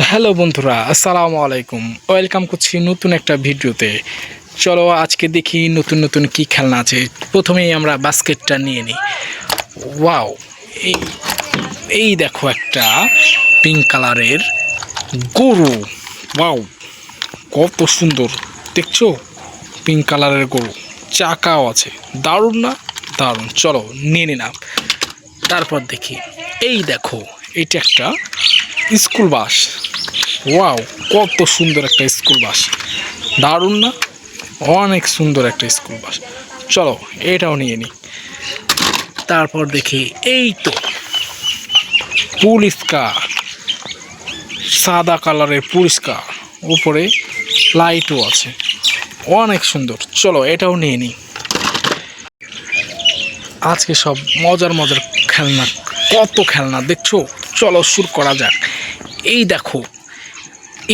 Hello বন্ধুরা, আসসালামু আলাইকুম। ওয়েলকাম করছি নতুন একটা ভিডিওতে। চলো আজকে দেখি নতুন নতুন কি খেলনা আছে। প্রথমেই আমরা বাস্কেটটা নিয়ে নিই। ওয়াও, এই এই দেখো একটা পিঙ্ক কালারের গরু। ওয়াও, কত সুন্দর। দেখছ? পিঙ্ক কালারের গরু। চাকাও আছে। দারুণ না? দারুণ। চলো নিয়ে নিলাম। তারপর দেখি। এই দেখো, এটা একটা স্কুল বাস। ওয়াও কত সুন্দর একটা স্কুল বাস দারুণ না? অনেক সুন্দর একটা স্কুল বাস চলো, এটাও নিয়ে নিই তারপর দেখি, এই তো পুলিশ কার সাদা কালারের পুলিশ কার উপরে লাইটও আছে। অনেক সুন্দর। চলো, এটাও নিয়ে নিই আজকে সব মজার মজার খেলনা, কত খেলনা, দেখছ? চলো, শুরু করা যাক। এই দেখো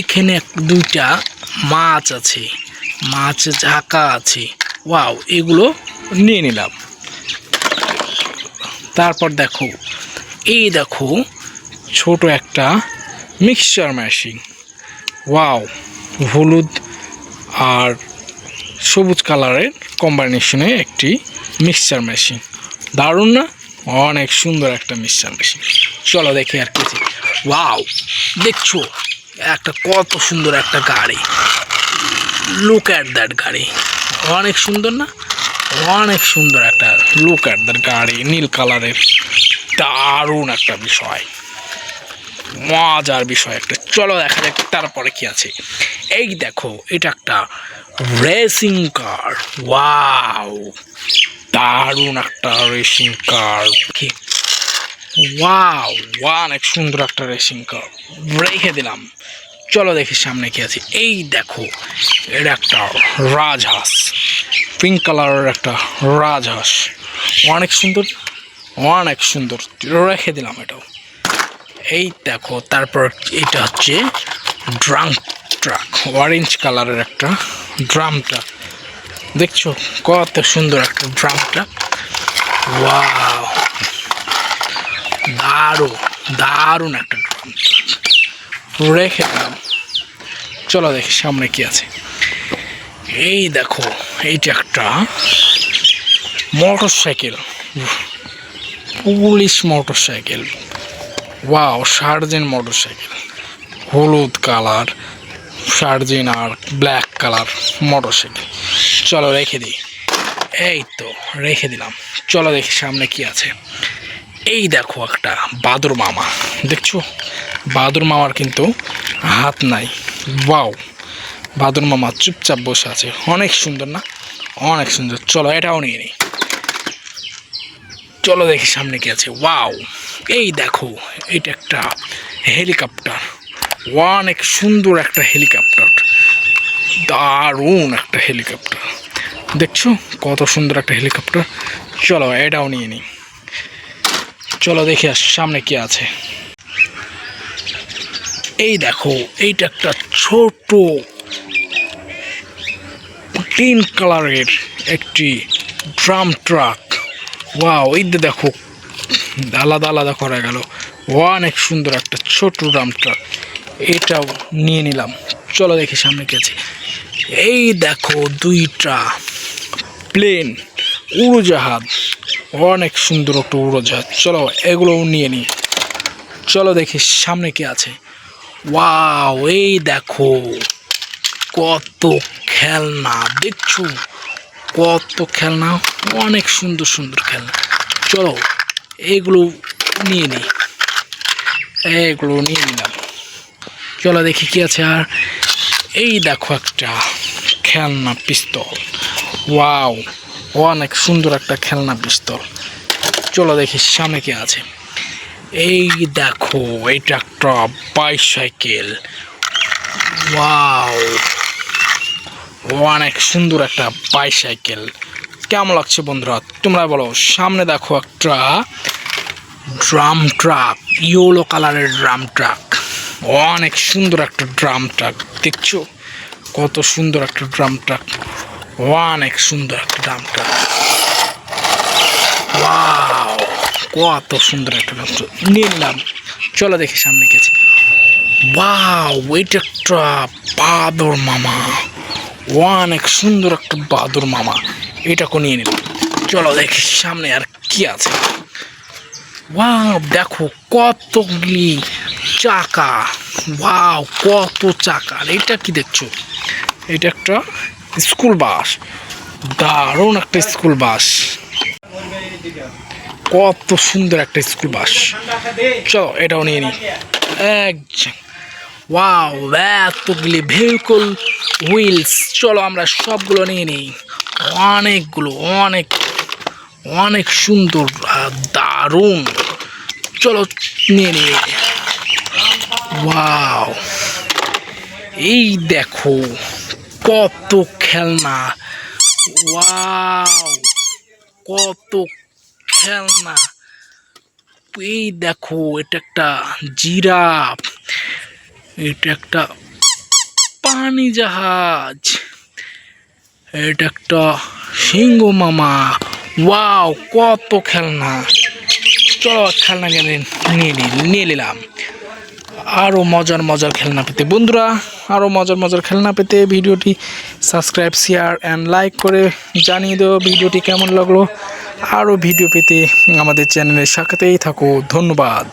এখানে দুইটা মাছ আছে। মাছ ঝাঁকা আছে। ওয়াও, এগুলো নিয়ে নিলাম। তারপর দেখো, এই দেখো, ছোট একটা মিক্সচার মেশিন ওয়াও, হলুদ আর সবুজ কালারের কম্বিনেশনে একটি মিক্সচার মেশিন দারুণ না? অনেক সুন্দর একটা মিক্সচার মেশিন চলো দেখি আর কিছু ওয়াও, দেখছ? একটা কত সুন্দর একটা গাড়ি। লুক অ্যাট দ্যাট গাড়ি। অনেক সুন্দর না? অনেক সুন্দর একটা লুক অ্যাট দ্যাট গাড়ি, নীল কালারের। দারুণ একটা বিষয়। মজার বিষয় একটা। চলো দেখা যাক তারপরে কি আছে। এই দেখো, এটা একটা রেসিং কার ওয়াও দারুণ একটা রেসিং কার কি ওয়াও অনেক সুন্দর একটা রেসিং কার রেখে দিলাম। চলো দেখি সামনে কি আছে। এই দেখো এটা একটা রাজহাঁস। পিঙ্ক কালারের একটা রাজহাঁস। অনেক সুন্দর অনেক সুন্দর। রেখে দিলাম এটাও। এই দেখো, তারপর এটা হচ্ছে ড্রাম ট্রাক অরেঞ্জ কালারের একটা ড্রাম ট্রাক দেখছ, কত সুন্দর একটা ড্রাম ট্রাক ওয়াও দারুণ দারুণ একটা ট্রাক রেখে দিলাম। চলো দেখি সামনে কি আছে। এই দেখো, এইটা একটা motorcycle police motorcycle wow sergeant motorcycle হলুদ কালার সার্জেন আর ব্ল্যাক কালার মোটর সাইকেল চলো রেখে দিই। এই তো, রেখে দিলাম। চলো দেখি সামনে কি আছে। এই দেখো একটা বাদুর মামা। দেখছ? বাদুর মামার কিন্তু হাত নাই। ওয়াও। বাদুর মামা চুপচাপ বসে আছে। অনেক সুন্দর না? অনেক সুন্দর। চলো, এটাও নিয়ে নিই। চলো দেখি সামনে কি আছে। ওয়াও। এই দেখো, এটা একটা হেলিকপ্টার। অনেক সুন্দর একটা হেলিকপ্টার। দারুণ একটা হেলিকপ্টার। দেখছ? কত সুন্দর একটা হেলিকপ্টার। চলো, এটাও নিয়ে নিই। চলো দেখি আর সামনে কি আছে। এই দেখো, এইটা একটা ছোট গ্রিন কালারের একটি ড্রাম ট্রাক। ওয়াও যে দেখো, আলাদা আলাদা করা গেল। অনেক সুন্দর একটা ছোট ড্রাম ট্রাক। এটাও নিয়ে নিলাম। চলো দেখি সামনে কি আছে। এই দেখো, দুইটা প্লেন, উড়োজাহাজ। অনেক সুন্দর একটা উড়োজাহাজ। চলো এগুলোও নিয়ে নিই। চলো দেখি সামনে কি আছে। ওয়াও, এই দেখো। কত খেলনা, দেখছ? কত খেলনা, অনেক সুন্দর সুন্দর খেলনা। চলো এইগুলো নিয়ে নিই। এগুলো নিয়ে নিলাম। চলো দেখি কি আছে আর এই দেখো একটা খেলনা পিস্তল। ওয়াও। অনেক সুন্দর একটা খেলনা পিস্তল। চলো দেখি সামনে কে আছে। এই দেখো এটা একটা বাইসাইকেল অনেক সুন্দর একটা বাইসাইকেল কেমন লাগছে বন্ধুরা? তোমরা বলো, সামনে দেখো একটা ড্রাম ট্রাক, ইয়েলো কালারের ড্রাম ট্রাক। অনেক সুন্দর একটা ড্রাম ট্রাক, দেখছ? কত সুন্দর একটা ড্রাম ট্রাক। অনেক সুন্দর একটা ট্রাক কত সুন্দর একটা নিয়ে নিলাম। চলো দেখি সামনে গেছে। ওয়াও, এটা একটা বাদর মামা। অনেক সুন্দর একটা বাদর মামা। এটাকে নিয়ে নিলাম। চলো দেখি সামনে আর কি আছে। ওয়াও, দেখো কতগুলি চাকা। ওয়াও, কত চাকা। এটা কি দেখছ? এটা একটা স্কুল বাস। দারুণ একটা স্কুল বাস। কত সুন্দর একটা স্কুল বাস। চলো, এটাও নিয়ে নিই। এক ওয়াও, এতগুলি ভেহিকল, হুইলস। চলো, আমরা সবগুলো নিয়ে নিই। অনেকগুলো, অনেক অনেক সুন্দর দারুণ। চলো, নিয়ে নিই। ওয়াও। এই দেখো কত খেলনা। ওয়াও, কত খেলনা। এই দেখো, এটা একটা জিরাফ। এটা একটা পানি জাহাজ। এটা একটা সিংহ মামা। ওয়াও, কত খেলনা। চলো খেলনা নিয়ে নিলাম। আরও মজার মজার খেলনা পেতে। বন্ধুরা আরও মজার মজার খেলনা পেতে ভিডিওটি সাবস্ক্রাইব শেয়ার অ্যান্ড লাইক করে জানিয়ে দেব ভিডিওটি কেমন লাগল। আরও ভিডিও পেতে আমাদের চ্যানেলের সাথেই থাকো। ধন্যবাদ।